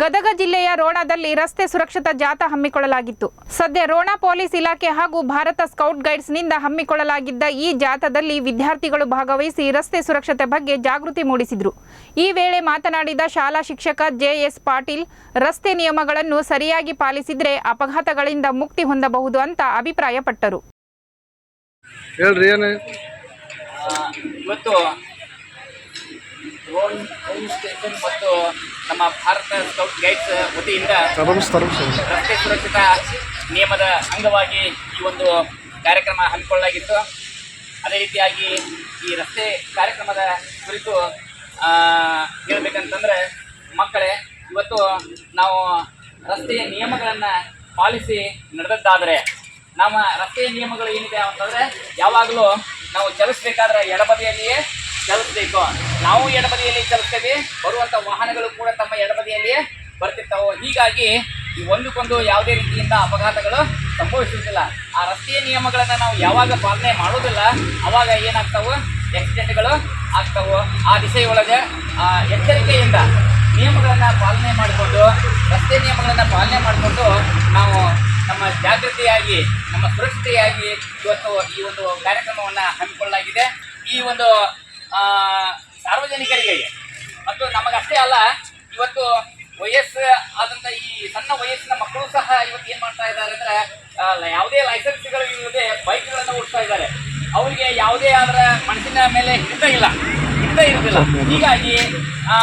ಗದಗ ಜಿಲ್ಲೆಯ ರೋಣದಲ್ಲಿ ರಸ್ತೆ ಸುರಕ್ಷತಾ ಜಾಥಾ ಹಮ್ಮಿಕೊಳ್ಳಲಾಗಿತ್ತು. ಸದ್ಯ ರೋಣ ಪೊಲೀಸ್ ಇಲಾಖೆ ಹಾಗೂ ಭಾರತ ಸ್ಕೌಟ್ ಗೈಡ್ಸ್ನಿಂದ ಹಮ್ಮಿಕೊಳ್ಳಲಾಗಿದ್ದ ಈ ಜಾಥಾದಲ್ಲಿ ವಿದ್ಯಾರ್ಥಿಗಳು ಭಾಗವಹಿಸಿ ರಸ್ತೆ ಸುರಕ್ಷತೆ ಬಗ್ಗೆ ಜಾಗೃತಿ ಮೂಡಿಸಿದರು. ಈ ವೇಳೆ ಮಾತನಾಡಿದ ಶಾಲಾ ಶಿಕ್ಷಕ ಜೆಎಸ್ ಪಾಟೀಲ್ ರಸ್ತೆ ನಿಯಮಗಳನ್ನು ಸರಿಯಾಗಿ ಪಾಲಿಸಿದರೆ ಅಪಘಾತಗಳಿಂದ ಮುಕ್ತಿ ಹೊಂದಬಹುದು ಅಂತ ಅಭಿಪ್ರಾಯಪಟ್ಟರು. ಏನು ಹೋಮ್ ಸ್ಟೇಷನ್ ಮತ್ತು ನಮ್ಮ ಭಾರತ ಸ್ಕೌಟ್ ಗೈಡ್ಸ್ ವತಿಯಿಂದ ರಸ್ತೆ ಸುರಕ್ಷತಾ ನಿಯಮದ ಅಂಗವಾಗಿ ಈ ಒಂದು ಕಾರ್ಯಕ್ರಮ ಹಮ್ಮಿಕೊಳ್ಳಲಾಗಿತ್ತು. ಅದೇ ರೀತಿಯಾಗಿ ಈ ರಸ್ತೆ ಕಾರ್ಯಕ್ರಮದ ಕುರಿತು ಹೇಳಬೇಕಂತಂದ್ರೆ ಹೇಳ್ಬೇಕಂತಂದ್ರೆ ಮಕ್ಕಳೇ ಇವತ್ತು ನಾವು ರಸ್ತೆಯ ನಿಯಮಗಳನ್ನು ಪಾಲಿಸಿ ನಡೆದದ್ದಾದರೆ ನಮ್ಮ ರಸ್ತೆಯ ನಿಯಮಗಳು ಏನಿದೆ ಅಂತಂದರೆ ಯಾವಾಗಲೂ ನಾವು ಚಲಿಸಬೇಕಾದ್ರೆ ಎಡಬದಿಯಲ್ಲಿಯೇ ಚಲಿಸ್ಬೇಕು. ನಾವು ಎಡಬದಿಯಲ್ಲಿ ಚಲಿಸ್ತೇವೆ. ಬರುವಂಥ ವಾಹನಗಳು ಕೂಡ ತಮ್ಮ ಎಡಬದಿಯಲ್ಲಿಯೇ ಬರ್ತಿರ್ತಾವೆ. ಹೀಗಾಗಿ ಈ ಒಂದಕ್ಕೊಂದು ಯಾವುದೇ ರೀತಿಯಿಂದ ಅಪಘಾತಗಳು ಸಂಭವಿಸುವುದಿಲ್ಲ. ಆ ರಸ್ತೆಯ ನಿಯಮಗಳನ್ನು ನಾವು ಯಾವಾಗ ಪಾಲನೆ ಮಾಡೋದಿಲ್ಲ ಅವಾಗ ಏನಾಗ್ತಾವೆ? ಆಕ್ಸಿಡೆಂಟ್ಗಳು ಆಗ್ತಾವೆ. ಆ ದಿಸೆಯೊಳಗೆ ಆ, ಎಚ್ಚರಿಕೆಯಿಂದ ನಿಯಮಗಳನ್ನು ಪಾಲನೆ ಮಾಡಿಕೊಂಡು ರಸ್ತೆ ನಿಯಮಗಳನ್ನು ಪಾಲನೆ ಮಾಡಿಕೊಂಡು ನಾವು ನಮ್ಮ ಜಾಗೃತಿಯಾಗಿ ನಮ್ಮ ಸುರಕ್ಷತೆಯಾಗಿ ಇವತ್ತು ಈ ಒಂದು ಕಾರ್ಯಕ್ರಮವನ್ನು ಹಮ್ಮಿಕೊಳ್ಳಲಾಗಿದೆ. ಈ ಒಂದು ಸಾರ್ವಜನಿಕರಿಗೆ. ಮತ್ತು ನಮಗಷ್ಟೇ ಅಲ್ಲ ಇವತ್ತು ವಯಸ್ಸು ಆದಂಥ ಈ ಸಣ್ಣ ವಯಸ್ಸಿನ ಮಕ್ಕಳು ಸಹ ಇವತ್ತು ಏನು ಮಾಡ್ತಾ ಇದ್ದಾರೆ ಅಂದರೆ ಯಾವುದೇ ಲೈಸೆನ್ಸ್ಗಳು ಇಲ್ಲದೆ ಬೈಕ್ಗಳನ್ನು ಓಡಿಸ್ತಾ ಇದ್ದಾರೆ. ಅವರಿಗೆ ಯಾವುದೇ ಅದರ ಮನಸ್ಸಿನ ಮೇಲೆ ಹಿಡಿತ ಇಲ್ಲ. ಹಿಡಿತ ಇರುವುದಿಲ್ಲ. ಹೀಗಾಗಿ ಆ,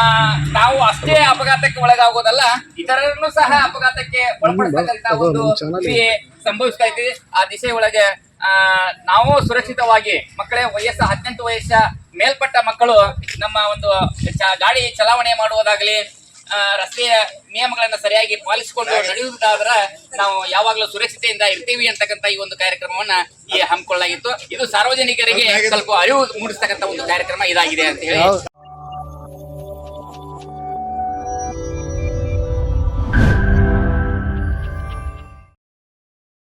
ನಾವು ಅಷ್ಟೇ ಅಪಘಾತಕ್ಕೆ ಒಳಗಾಗೋದಲ್ಲ ಇತರರನ್ನು ಸಹ ಅಪಘಾತಕ್ಕೆ ಒಳಪಡಿಸ್ತಕ್ಕಂಥ ಒಂದು ಕ್ರಿಯೆ ಸಂಭವಿಸ್ತಾ ಇದೆ ಆ ದಿಸೆ ಒಳಗೆ ಆ, ನಾವು ಸುರಕ್ಷಿತವಾಗಿ ಮಕ್ಕಳೇ ವಯಸ್ಸು ಹದಿನೆಂಟು ವಯಸ್ಸ ಮೇಲ್ಪಟ್ಟ ಮಕ್ಕಳು ನಮ್ಮ ಒಂದು ಗಾಡಿ ಚಲಾವಣೆ ಮಾಡುವುದಾಗಲಿ ರಸ್ತೆಯ ನಿಯಮಗಳನ್ನ ಸರಿಯಾಗಿ ಪಾಲಿಸಿಕೊಂಡು ನಡೆಯುವುದಾದ್ರೆ ನಾವು ಯಾವಾಗಲೂ ಸುರಕ್ಷತೆಯಿಂದ ಇರ್ತೀವಿ ಅಂತಕ್ಕಂಥ ಈ ಒಂದು ಕಾರ್ಯಕ್ರಮವನ್ನ ಈ ಹಮ್ಮಿಕೊಳ್ಳಲಾಗಿತ್ತು. ಇದು ಸಾರ್ವಜನಿಕರಿಗೆ ಸ್ವಲ್ಪ ಅರಿವು ಮೂಡಿಸ್ತಕ್ಕಂಥ ಒಂದು ಕಾರ್ಯಕ್ರಮ ಇದಾಗಿದೆ ಅಂತ ಹೇಳಿ.